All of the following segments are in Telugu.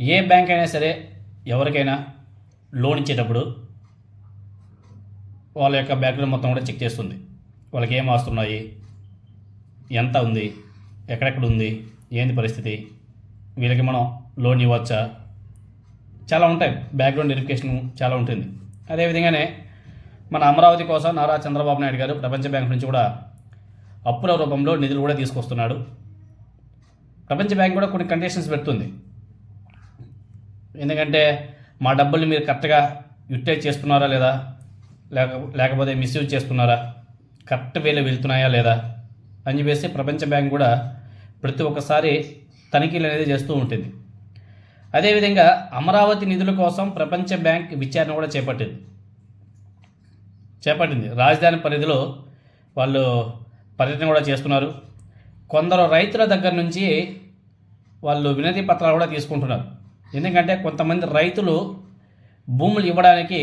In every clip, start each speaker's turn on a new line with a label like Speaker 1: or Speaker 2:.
Speaker 1: ఏ బ్యాంక్ అయినా సరే ఎవరికైనా లోన్ ఇచ్చేటప్పుడు వాళ్ళ యొక్క బ్యాక్గ్రౌండ్ మొత్తం కూడా చెక్ చేస్తుంది. వాళ్ళకి ఏం వస్తున్నాయి ఎంత ఉంది? ఎక్కడెక్కడ ఉంది? ఏంది పరిస్థితి? వీళ్ళకి మనం లోన్ ఇవ్వచ్చా? చాలా ఉంటాయి. బ్యాక్గ్రౌండ్ వెరిఫికేషన్ చాలా ఉంటుంది. అదేవిధంగానే మన అమరావతి కోసం నారా చంద్రబాబు నాయుడు గారు ప్రపంచ బ్యాంక్ నుంచి కూడా అప్పుల రూపంలో నిధులు కూడా తీసుకొస్తున్నాడు. ప్రపంచ బ్యాంక్ కూడా కొన్ని కండిషన్స్ పెడుతుంది. ఎందుకంటే మా డబ్బుల్ని మీరు కరెక్ట్గా యూటిలైజ్ చేస్తున్నారా లేదా? లేక లేకపోతే మిస్యూజ్ చేస్తున్నారా కరెక్ట్ వేలో వెళ్తున్నాయా లేదా? అని చెప్పేసి ప్రపంచ బ్యాంక్ కూడా ప్రతి ఒక్కసారి తనిఖీలు అనేది చేస్తూ ఉంటుంది. అదేవిధంగా అమరావతి నిధుల కోసం ప్రపంచ బ్యాంక్ విచారణ కూడా చేపట్టింది. చేపట్టింది. రాజధాని పరిధిలో వాళ్ళు పర్యటన కూడా చేస్తున్నారు. కొందరు రైతుల దగ్గర నుంచి వాళ్ళు వినతి పత్రాలు కూడా తీసుకుంటున్నారు. ఎందుకంటే కొంతమంది రైతులు భూములు ఇవ్వడానికి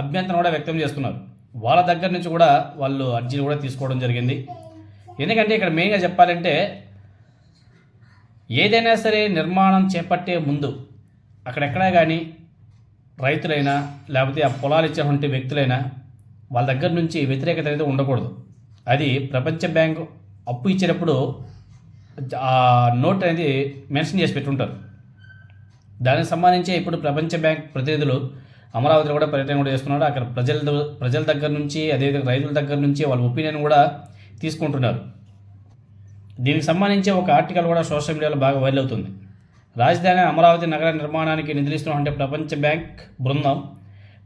Speaker 1: అభ్యంతరం కూడా వ్యక్తం చేస్తున్నారు. వాళ్ళ దగ్గర నుంచి కూడా వాళ్ళు అర్జీలు కూడా తీసుకోవడం జరిగింది. ఎందుకంటే ఇక్కడ మెయిన్గా చెప్పాలంటే ఏదైనా సరే నిర్మాణం చేపట్టే ముందు అక్కడెక్కడా కానీ రైతులైనా లేకపోతే ఆ పొలాలు ఇచ్చేటువంటి వ్యక్తులైనా వాళ్ళ దగ్గర నుంచి వ్యతిరేకత అనేది ఉండకూడదు. అది ప్రపంచ బ్యాంక్ అప్పు ఇచ్చేటప్పుడు ఆ నోట్ అనేది మెన్షన్ చేసి పెట్టుంటారు. దానికి సంబంధించి ఇప్పుడు ప్రపంచ బ్యాంక్ ప్రతినిధులు అమరావతిలో కూడా పర్యటన కూడా చేస్తున్నారు. అక్కడ ప్రజల ద- ప్రజల దగ్గర నుంచి అదేవిధంగా రైతుల దగ్గర నుంచి వాళ్ళ ఒపీనియన్ కూడా తీసుకుంటున్నారు. దీనికి సంబంధించి ఒక ఆర్టికల్ కూడా సోషల్ మీడియాలో బాగా వైరల్ అవుతుంది. రాజధాని అమరావతి నగర నిర్మాణానికి నిధులిస్తున్నటువంటి ప్రపంచ బ్యాంక్ బృందం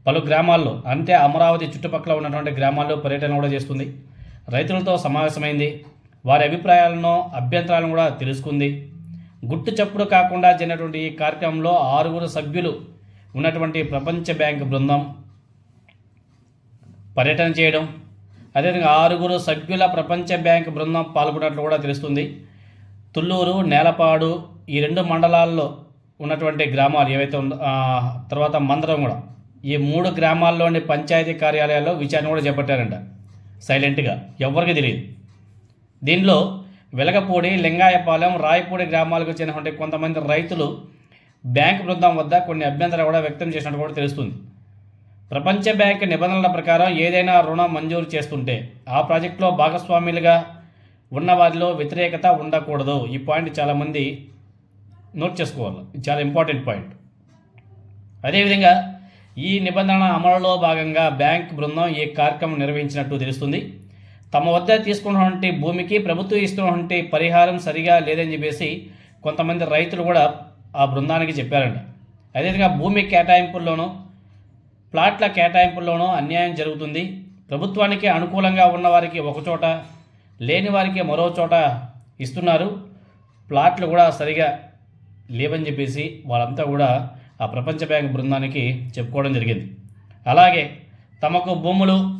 Speaker 1: పలు గ్రామాల్లో అంటే అమరావతి చుట్టుపక్కల ఉన్నటువంటి గ్రామాల్లో పర్యటన కూడా చేస్తుంది. రైతులతో సమావేశమైంది. వారి అభిప్రాయాలను అభ్యంతరాలను కూడా తెలుసుకుంది. గుట్టు చప్పుడు కాకుండా జరిగినటువంటి ఈ కార్యక్రమంలో ఆరుగురు సభ్యులు ఉన్నటువంటి ప్రపంచ బ్యాంక్ బృందం పర్యటన చేయడం అదేవిధంగా ఆరుగురు సభ్యుల ప్రపంచ బ్యాంక్ బృందం పాల్గొన్నట్లు కూడా తెలుస్తుంది. తుళ్ళూరు నేలపాడు ఈ రెండు మండలాల్లో ఉన్నటువంటి గ్రామాలు ఏవైతే ఉందో తర్వాత మందరం కూడా ఈ మూడు గ్రామాల్లోని పంచాయతీ కార్యాలయాల్లో విచారణ కూడా చేపట్టారంట. సైలెంట్గా. ఎవరికి తెలియదు. దీనిలో వెలగపూడి లింగాయపాలెం రాయపూడి గ్రామాలకు చెందినటువంటి కొంతమంది రైతులు బ్యాంక్ బృందం వద్ద కొన్ని అభ్యంతరాలు కూడా వ్యక్తం చేసినట్టు కూడా తెలుస్తుంది. ప్రపంచ బ్యాంక్ నిబంధనల ప్రకారం ఏదైనా రుణం మంజూరు చేస్తుంటే ఆ ప్రాజెక్టులో భాగస్వాములుగా ఉన్న వారిలో వ్యతిరేకత ఉండకూడదు. ఈ పాయింట్ చాలామంది నోట్ చేసుకోవాలి. ఇది చాలా ఇంపార్టెంట్ పాయింట్. అదేవిధంగా ఈ నిబంధన అమలులో భాగంగా బ్యాంక్ బృందం ఈ కార్యక్రమం నిర్వహించినట్టు తెలుస్తుంది. తమ వద్ద తీసుకున్నటువంటి భూమికి ప్రభుత్వం ఇస్తున్నటువంటి పరిహారం సరిగా లేదని చెప్పేసి కొంతమంది రైతులు కూడా ఆ బృందానికి చెప్పారంట. అదేవిధంగా భూమి కేటాయింపుల్లోనూ ప్లాట్ల కేటాయింపుల్లోనూ అన్యాయం జరుగుతుంది. ప్రభుత్వానికి అనుకూలంగా ఉన్న వారికి లేని వారికి మరో చోట ఇస్తున్నారు. ప్లాట్లు కూడా సరిగా లేవని చెప్పేసి వాళ్ళంతా కూడా ఆ ప్రపంచ బ్యాంక్ బృందానికి చెప్పుకోవడం జరిగింది. అలాగే తమకు భూములు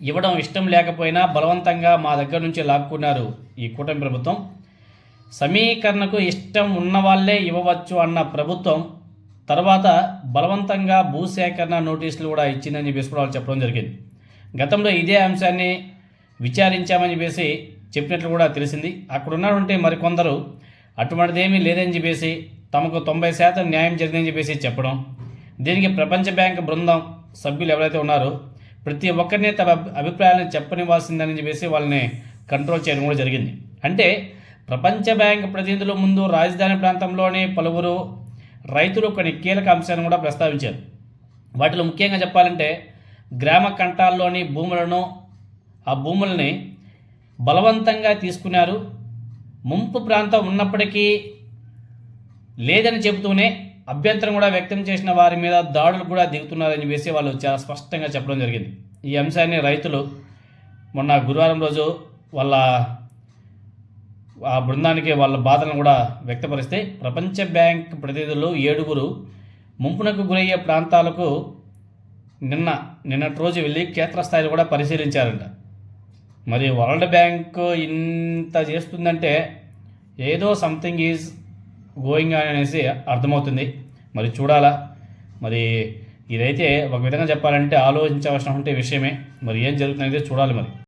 Speaker 1: ఇవ్వడం ఇష్టం లేకపోయినా బలవంతంగా మా దగ్గర నుంచి లాక్కున్నారు ఈ కూటమి ప్రభుత్వం. సమీకరణకు ఇష్టం ఉన్న వాళ్ళే ఇవ్వవచ్చు అన్న ప్రభుత్వం తర్వాత బలవంతంగా భూసేకరణ నోటీసులు కూడా ఇచ్చిందని చెప్పేసి కూడా వాళ్ళు చెప్పడం జరిగింది. గతంలో ఇదే అంశాన్ని విచారించామని చెప్పేసి చెప్పినట్లు కూడా తెలిసింది. అక్కడ ఉన్నటువంటి మరికొందరు అటువంటిదేమీ లేదని చెప్పేసి తమకు తొంభై శాతం న్యాయం జరిగిందని చెప్పేసి చెప్పడం. దీనికి ప్రపంచ బ్యాంక్ బృందం సభ్యులు ఎవరైతే ఉన్నారో ప్రతి ఒక్కరిని తమ అభిప్రాయాలను చెప్పనివ్వాల్సిందని చెప్పేసి వాళ్ళని కంట్రోల్ చేయడం కూడా జరిగింది. అంటే ప్రపంచ బ్యాంక్ ప్రతినిధుల ముందు రాజధాని ప్రాంతంలోని పలువురు రైతులు కొన్ని కీలక అంశాలను కూడా ప్రస్తావించారు. వాటిలో ముఖ్యంగా చెప్పాలంటే గ్రామ కంటాల్లోని భూములను ఆ భూముల్ని బలవంతంగా తీసుకున్నారు. ముంపు ప్రాంతం ఉన్నప్పటికీ లేదని చెబుతూనే అభ్యంతరం కూడా వ్యక్తం చేసిన వారి మీద దాడులు కూడా దిగుతున్నారని చెప్పేసి వాళ్ళు చాలా స్పష్టంగా చెప్పడం జరిగింది. ఈ అంశాన్ని రైతులు మొన్న గురువారం రోజు వాళ్ళ ఆ బృందానికి వాళ్ళ బాధలను కూడా వ్యక్తపరిస్తే ప్రపంచ బ్యాంక్ ప్రతినిధులు ఏడుగురు ముంపునకు గురయ్యే ప్రాంతాలకు నిన్న నిన్నటి రోజు వెళ్ళి క్షేత్రస్థాయిలో కూడా పరిశీలించారంట. మరి వరల్డ్ బ్యాంక్ ఇంత చేస్తుందంటే ఏదో సంథింగ్ ఈజ్ గోయింగ్ అనేసి అర్థమవుతుంది. మరి చూడాలా. మరి ఇదైతే ఒక విధంగా చెప్పాలంటే ఆలోచించవలసినటువంటి విషయమే. మరి ఏం జరుగుతుందనేది చూడాలి మరి.